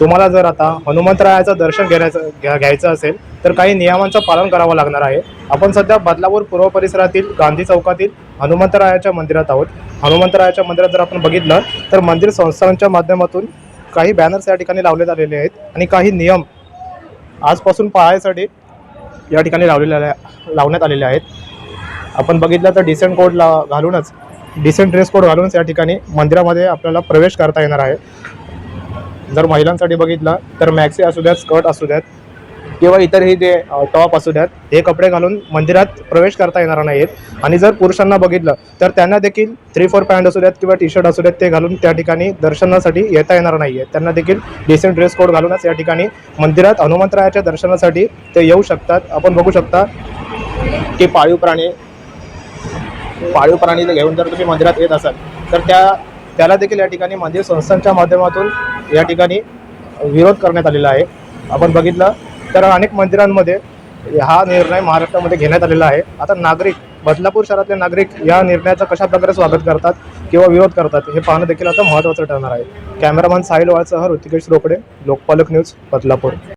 तुम्हाला जर आता हनुमंतरायाचं दर्शन घेण्याचं घ्या घ्यायचं असेल तर काही नियमांचं पालन करावं लागणार आहे. आपण सध्या बदलापूर पूर्व परिसरातील गांधी चौकातील हनुमंतरायाच्या मंदिरात आहोत. हनुमंतरायाच्या मंदिरात जर आपण बघितलं तर मंदिर संस्थांच्या माध्यमातून काही बॅनर्स या ठिकाणी लावण्यात आलेले आहेत आणि काही नियम आजपासून पाळायसाठी या ठिकाणी लावलेले लावण्यात आलेले आहेत. आपण बघितलं तर डिसेंट कोड ला घालूनच डिसेंट ड्रेस कोड घालूनच या ठिकाणी मंदिरामध्ये आपल्याला प्रवेश करता येणार आहे. जर महिलांसाठी बघितलं तर मॅक्सी असू द्यात स्कर्ट असू द्यात किंवा इतरही जे टॉप असू द्यात हे कपडे घालून मंदिरात प्रवेश करता येणार नाहीत. आणि जर पुरुषांना बघितलं तर त्यांना देखील थ्री फोर पॅन्ट असू द्यात किंवा टी शर्ट असू द्यात ते घालून त्या ठिकाणी दर्शनासाठी येता येणार नाही आहे त्यांना देखील डिसेंट ड्रेस कोड घालूनच या ठिकाणी मंदिरात हनुमंतरायाच्या दर्शनासाठी ते येऊ शकतात. आपण बघू शकता की पाळीव प्राणी पाळीव प्राणी जर घेऊन जर तुम्ही मंदिरात येत असाल तर त्या त्याला देखील या ठिकाणी मंदिर संस्थांच्या माध्यमातून या ठिकाणी विरोध करण्यात आलेला आहे. आपण बघितलं तर अनेक मंदिरांमध्ये हा निर्णय महाराष्ट्रामध्ये घेण्यात आलेला आहे. आता नागरिक बदलापूर शहरातले नागरिक या निर्णयाचं कशा प्रकारे स्वागत करतात किंवा विरोध करतात हे पाहणं देखील आता महत्त्वाचं ठरणार आहे. कॅमेरामॅन साहिल वाळसह ऋतिकेश रोकडे लोकपालक न्यूज बदलापूर.